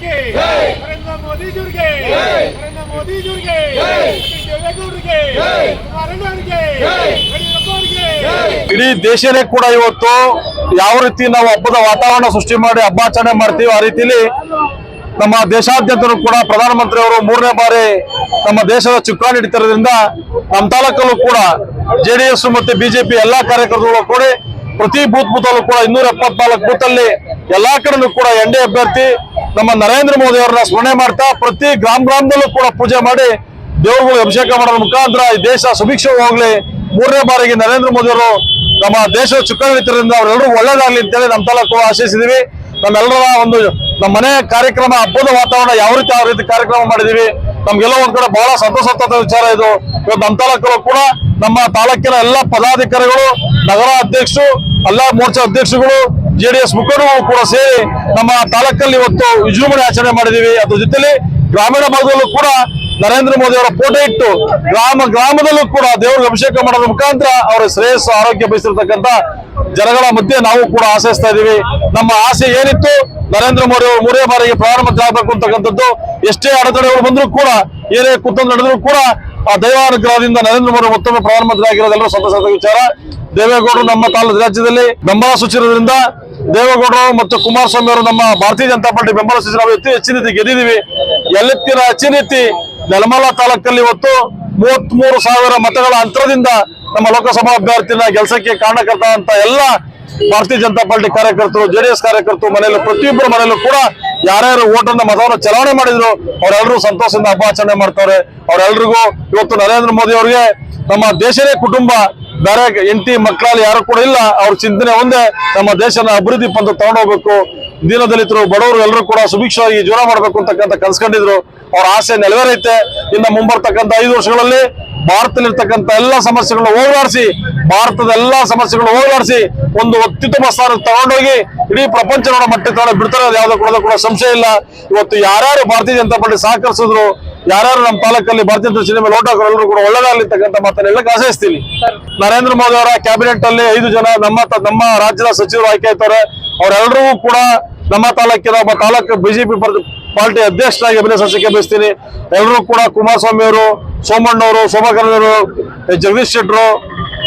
ನರೇಂದ್ರ ನರೇಂದ್ರ ದೇವೇಗೌಡರಿಗೆ ಕುಮಾರಣ್ಣವರಿಗೆ. ಯಡಿಯೂರಪ್ಪ ಅವರಿಗೆ ಇಡೀ ದೇಶನೇ ಕೂಡ ಇವತ್ತು ಯಾವ ರೀತಿ ನಾವು ಹಬ್ಬದ ವಾತಾವರಣ ಸೃಷ್ಟಿ ಮಾಡಿ ಹಬ್ಬಾಚರಣೆ ಮಾಡ್ತೀವಿ ಆ ರೀತಿಲಿ ನಮ್ಮ ದೇಶಾದ್ಯಂತನೂ ಕೂಡ ಪ್ರಧಾನಮಂತ್ರಿ ಅವರು ಮೂರನೇ ಬಾರಿ ನಮ್ಮ ದೇಶದ ಚುಕ್ಕಾಣಿ ಹಿಡಿತಿರೋದ್ರಿಂದ ನಮ್ಮ ತಾಲೂಕಲ್ಲೂ ಕೂಡ ಜೆಡಿಎಸ್ ಮತ್ತೆ ಬಿಜೆಪಿ ಎಲ್ಲಾ ಕಾರ್ಯಕರ್ತರು ಕೂಡ ಪ್ರತಿ ಬೂತ್ ಬೂತ್ ಅಲ್ಲೂ ಕೂಡ ಇನ್ನೂರ ಎಪ್ಪತ್ನಾಲ್ಕು ಬೂತ್ ಅಲ್ಲಿ ಎಲ್ಲಾ ಕಡೆನೂ ಕೂಡ ಎನ್ ಡಿ ಅಭ್ಯರ್ಥಿ ನಮ್ಮ ನರೇಂದ್ರ ಮೋದಿ ಅವರನ್ನ ಸ್ಮರಣೆ ಮಾಡ್ತಾ ಪ್ರತಿ ಗ್ರಾಮ ಗ್ರಾಮದಲ್ಲೂ ಕೂಡ ಪೂಜೆ ಮಾಡಿ ದೇವರುಗಳು ಅಭಿಷೇಕ ಮಾಡೋದ್ರ ಮುಖಾಂತರ ಈ ದೇಶ ಸುಭಿಕ್ಷವಾಗಿ ಹೋಗ್ಲಿ. ಮೂರನೇ ಬಾರಿಗೆ ನರೇಂದ್ರ ಮೋದಿ ಅವರು ನಮ್ಮ ದೇಶದ ಚುಕ್ಕಾಣಿ ಹಿಡಿತಿರೋದ್ರಿಂದ ಅವರೆಲ್ಲರೂ ಒಳ್ಳೇದಾಗ್ಲಿ ಅಂತೇಳಿ ನಮ್ಮ ತಾಲೂಕು ಆಶಿಸಿದೀವಿ. ನಮ್ಮೆಲ್ಲರ ಒಂದು ನಮ್ಮ ಮನೆ ಕಾರ್ಯಕ್ರಮ, ಹಬ್ಬದ ವಾತಾವರಣ ಯಾವ ರೀತಿ ಯಾವ ರೀತಿ ಕಾರ್ಯಕ್ರಮ ಮಾಡಿದೀವಿ. ನಮ್ಗೆಲ್ಲ ಒಂದ್ ಕಡೆ ಬಹಳ ಸಂತಸಂತದ ವಿಚಾರ ಇದು. ಇವತ್ತು ನಮ್ಮ ತಾಲೂಕಲ್ಲೂ ಕೂಡ ನಮ್ಮ ತಾಲೂಕಿನ ಎಲ್ಲ ಪದಾಧಿಕಾರಿಗಳು, ನಗರ ಅಧ್ಯಕ್ಷರು, ಎಲ್ಲ ಮೋರ್ಚಾ ಅಧ್ಯಕ್ಷರುಗಳು ಜೆಡಿಎಸ್ ಮುಖಂಡರು ಕೂಡ ಸೇರಿ ನಮ್ಮ ತಾಲೂಕಲ್ಲಿ ಇವತ್ತು ವಿಜೃಂಭಣೆ ಆಚರಣೆ ಮಾಡಿದೀವಿ ಅದ್ರ ಜೊತೆಲಿ ಗ್ರಾಮೀಣ ಭಾಗದಲ್ಲೂ ಕೂಡ ನರೇಂದ್ರ ಮೋದಿ ಅವರ ಫೋಟೋ ಇಟ್ಟು ಗ್ರಾಮ, ಗ್ರಾಮದಲ್ಲೂ ಕೂಡ ದೇವರಿಗೆ ಅಭಿಷೇಕ ಮಾಡೋದ್ರ ಮುಖಾಂತರ ಅವರ ಶ್ರೇಯಸ್ಸು, ಆರೋಗ್ಯ ಬಯಸಿರ್ತಕ್ಕಂಥ ಜನಗಳ ಮಧ್ಯೆ ನಾವು ಕೂಡ ಆಶಿಸ್ತಾ ಇದೀವಿ ನಮ್ಮ ಆಸೆ ಏನಿತ್ತು? ನರೇಂದ್ರ ಮೋದಿ ಅವರು ಮೂರೇ ಬಾರಿಗೆ ಪ್ರಧಾನಮಂತ್ರಿ ಆಗಬೇಕು ಅಂತಕ್ಕಂಥದ್ದು. ಎಷ್ಟೇ ಅಡೆತಡೆಗಳು ಬಂದರೂ ಕೂಡ, ಏನೇ ಕುತಂತ್ರ ನಡೆದರೂ ಕೂಡ ಆ ದೈವಾನುಗ್ರಹದಿಂದ ನರೇಂದ್ರ ಮೋದಿ ಮತ್ತೊಮ್ಮೆ ಪ್ರಧಾನಮಂತ್ರಿ ಆಗಿರೋದೆಲ್ಲರೂ ಸಂತಸದ ವಿಚಾರ. ದೇವೇಗೌಡರು ನಮ್ಮ ತಾಲೂಕು ರಾಜ್ಯದಲ್ಲಿ ಬೆಂಬಲ ಸೂಚಿರೋದ್ರಿಂದ ದೇವೇಗೌಡರು ಮತ್ತು ಕುಮಾರಸ್ವಾಮಿ ಅವರು ನಮ್ಮ ಭಾರತೀಯ ಜನತಾ ಪಾರ್ಟಿ ಬೆಂಬಲ ಸೂಚನೆ ನಾವು ಎತ್ತಿ ಹೆಚ್ಚಿನ ರೀತಿ ಗೆದ್ದಿದ್ದೀವಿ. ಎಲ್ಲಿತ್ತಿನ ಹೆಚ್ಚಿನ ರೀತಿ ನೆಲಮಲ ತಾಲೂಕಲ್ಲಿ ಇವತ್ತು ಮೂವತ್ಮೂರು ಸಾವಿರ ಮತಗಳ ಅಂತರದಿಂದ ನಮ್ಮ ಲೋಕಸಭಾ ಅಭ್ಯರ್ಥಿನ ಕೆಲಸಕ್ಕೆ ಕಾರಣಕರ್ತ ಅಂತ ಎಲ್ಲ ಭಾರತೀಯ ಜನತಾ ಪಾರ್ಟಿ ಕಾರ್ಯಕರ್ತರು, ಜೆಡಿಎಸ್ ಕಾರ್ಯಕರ್ತರು ಮನೆಯಲ್ಲೂ ಪ್ರತಿಯೊಬ್ಬರ ಮನೆಯಲ್ಲೂ ಕೂಡ ಯಾರ್ಯಾರು ಓಟನ್ನು ಮತವನ್ನು ಚಲಾವಣೆ ಮಾಡಿದ್ರು ಅವರೆಲ್ಲರೂ ಸಂತೋಷದಿಂದ ಹಬ್ಬ ಆಚರಣೆ ಮಾಡ್ತಾರೆ. ಅವರೆಲ್ಲರಿಗೂ ಇವತ್ತು ನರೇಂದ್ರ ಮೋದಿ ಅವರಿಗೆ ನಮ್ಮ ದೇಶನೇ ಕುಟುಂಬ ಬೇರೆ ಎಂಟಿ ಮಕ್ಕಳಲ್ಲಿ ಯಾರು ಕೂಡ ಇಲ್ಲ. ಅವ್ರ ಚಿಂತನೆ ಒಂದೇ, ನಮ್ಮ ದೇಶನ ಅಭಿವೃದ್ಧಿ ಪಂಥ ತಗೊಂಡೋಗ್ಬೇಕು ದೀನದಲಿತರು, ಬಡವರು ಎಲ್ಲರೂ ಕೂಡ ಸುಭಿಕ್ಷವಾಗಿ ಜೀವನ ಮಾಡಬೇಕು ಅಂತಕ್ಕಂಥ ಕನ್ಸ್ಕೊಂಡಿದ್ರು. ಅವ್ರ ಆಸೆ ನೆರವೇರೈತೆ. ಇನ್ನು ಮುಂಬರ್ತಕ್ಕಂಥ ಐದು ವರ್ಷಗಳಲ್ಲಿ ಭಾರತದಲ್ಲಿರ್ತಕ್ಕಂಥ ಎಲ್ಲ ಸಮಸ್ಯೆಗಳನ್ನ ಹೋಗಲಾಡಿಸಿ, ಭಾರತದ ಎಲ್ಲಾ ಸಮಸ್ಯೆಗಳನ್ನ ಹೋಗಲಾಡಿಸಿ, ಒಂದು ಅತ್ಯುತ್ತಮ ಸ್ಥಾನ ತಗೊಂಡೋಗಿ ಇಡೀ ಪ್ರಪಂಚದ ಮಟ್ಟ ತಗೊಂಡು ಬಿಡ್ತಾರೆ. ಅದು ಯಾವ್ದು ಕೂಡ ಸಂಶಯ ಇಲ್ಲ. ಇವತ್ತು ಯಾರ್ಯಾರು ಭಾರತೀಯ ಜನತಾ ಪಾರ್ಟಿ ಸಹಕರಿಸಿದ್ರು ಯಾರ್ಯಾರು ನಮ್ಮ ತಾಲೂಕಲ್ಲಿ ಭಾರತೀಯ ಜನತಾ ಸಿನಿಮಾ ಲೋಟ ಎಲ್ಲರೂ ಕೂಡ ಒಳ್ಳೆದಾಗ್ಲಿರ್ತಕ್ಕಂಥ ಮಾತನ್ನ ಹೇಳಕ್ ನರೇಂದ್ರ ಮೋದಿ ಅವರ ಕ್ಯಾಬಿನೆಟ್ ಅಲ್ಲಿ ಐದು ಜನ ನಮ್ಮ ನಮ್ಮ ರಾಜ್ಯದ ಸಚಿವರು ಆಯ್ಕೆ ಆಯ್ತಾರೆ ಅವರೆಲ್ಲರೂ ಕೂಡ ನಮ್ಮ ತಾಲೂಕಿನ ಒಬ್ಬ ತಾಲೂಕು ಬಿಜೆಪಿ ಪಾರ್ಟಿ ಅಧ್ಯಕ್ಷರಾಗಿ ಅಭಿನಯಿಸಕ್ಕೆ ಬಯಸ್ತೀನಿ. ಎಲ್ಲರೂ ಕೂಡ ಕುಮಾರಸ್ವಾಮಿ ಅವರು ಸೋಮಣ್ಣವರು ಶೋಭಾಕರವರು ಜಗದೀಶ್ ಶೆಟ್ಟರು,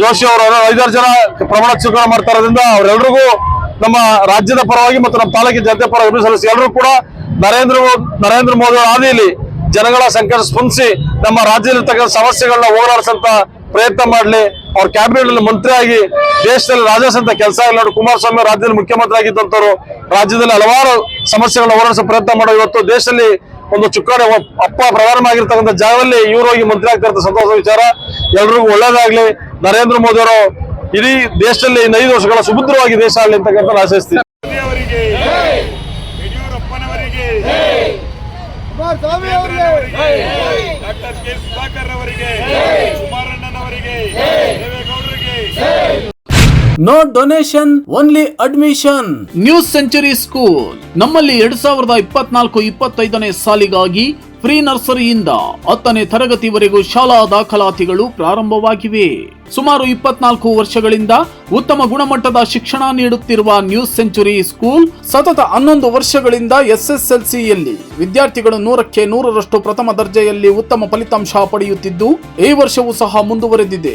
ಜೋಶಿ ಅವರು ಐದಾರು ಜನ ಪ್ರಮಾಣ ಸ್ವೀಕಾರ ಮಾಡ್ತಾ ಇರೋದ್ರಿಂದ ಅವರೆಲ್ಲರಿಗೂ ನಮ್ಮ ರಾಜ್ಯದ ಪರವಾಗಿ ಮತ್ತು ನಮ್ಮ ತಾಲೂಕಿನ ಜನತೆ ಪರವಾಗಿ ಅಭಿನಯ ಸಲ್ಲಿಸಿ ಎಲ್ಲರೂ ಕೂಡ ನರೇಂದ್ರ ನರೇಂದ್ರ ಮೋದಿ ಅವರ ಹಾದಿಯಲ್ಲಿ ಜನಗಳ ಸಂಕಷ್ಟ ಸ್ಪಂದಿಸಿ ನಮ್ಮ ರಾಜ್ಯದಲ್ಲಿರ್ತಕ್ಕಂಥ ಸಮಸ್ಯೆಗಳನ್ನ ಹೋರಾಡಿಸಂತ ಪ್ರಯತ್ನ ಮಾಡಲಿ. ಅವ್ರ ಕ್ಯಾಬಿನೆಟ್ ಅಲ್ಲಿ ಮಂತ್ರಿ ಆಗಿ ದೇಶದಲ್ಲಿ ರಾಜಸಂತ ಕೆಲಸ ಇಲ್ಲ ನೋಡಿ ಕುಮಾರಸ್ವಾಮಿ ರಾಜ್ಯದಲ್ಲಿ ಮುಖ್ಯಮಂತ್ರಿ ಆಗಿದ್ದಂತವ್ರು ರಾಜ್ಯದಲ್ಲಿ ಹಲವಾರು ಸಮಸ್ಯೆಗಳನ್ನ ಹೋರಾಡಿಸೋ ಪ್ರಯತ್ನ ಮಾಡೋ ಇವತ್ತು ದೇಶದಲ್ಲಿ ಒಂದು ಚುಕ್ಕಾಣಿ ಅಪ್ಪ ಪ್ರಧಾನ ಆಗಿರ್ತಕ್ಕಂಥ ಜಾಗದಲ್ಲಿ ಇವರು ಹೋಗಿ ಮಂತ್ರಿ ಆಗ್ತಾ ಸಂತೋಷ ವಿಚಾರ. ಎಲ್ರಿಗೂ ಒಳ್ಳೇದಾಗ್ಲಿ. ನರೇಂದ್ರ ಮೋದಿ ಅವರು ಇಡೀ ದೇಶದಲ್ಲಿ ಇನ್ನೈದು ವರ್ಷಗಳ ಸುಭದ್ರವಾಗಿ ದೇಶ ಆಗಲಿ ಅಂತಕ್ಕಂಥ ಆಶಿಸ್ತೀನಿ ಮೋದಿ ಅವರಿಗೆ ಯಡಿಯೂರಪ್ಪನವರಿಗೆ ಕುಮಾರಸ್ವಾಮಿ ಅವರಿಗೆ. Doctor K. ಸುಧಾಕರ್ ಅವರಿಗೆ. ಕುಮಾರಣ್ಣನವರಿಗೆ ದೇವೇಗೌಡರಿಗೆ. No donation only admission new century school ನಮ್ಮಲ್ಲಿ ಎರಡ್ ಸಾವಿರದ ಇಪ್ಪತ್ನಾಲ್ಕು ಇಪ್ಪತ್ತೈದನೇ ಸಾಲಿಗಾಗಿ ಪ್ರೀ ನರ್ಸರಿಯಿಂದ ಹತ್ತನೇ ತರಗತಿವರೆಗೂ ಶಾಲಾ ದಾಖಲಾತಿಗಳು ಪ್ರಾರಂಭವಾಗಿವೆ. ಸುಮಾರು ಇಪ್ಪತ್ನಾಲ್ಕು ವರ್ಷಗಳಿಂದ ಉತ್ತಮ ಗುಣಮಟ್ಟದ ಶಿಕ್ಷಣ ನೀಡುತ್ತಿರುವ ನ್ಯೂಸ್ ಸೆಂಚುರಿ ಸ್ಕೂಲ್ ಸತತ ಹನ್ನೊಂದು ವರ್ಷಗಳಿಂದ ಎಸ್ಎಸ್ಎಲ್ಸಿಯಲ್ಲಿ ವಿದ್ಯಾರ್ಥಿಗಳು ನೂರಕ್ಕೆ ನೂರರಷ್ಟು ಪ್ರಥಮ ದರ್ಜೆಯಲ್ಲಿ ಉತ್ತಮ ಫಲಿತಾಂಶ ಪಡೆಯುತ್ತಿದ್ದು, ಈ ವರ್ಷವೂ ಸಹ ಮುಂದುವರೆದಿದೆ.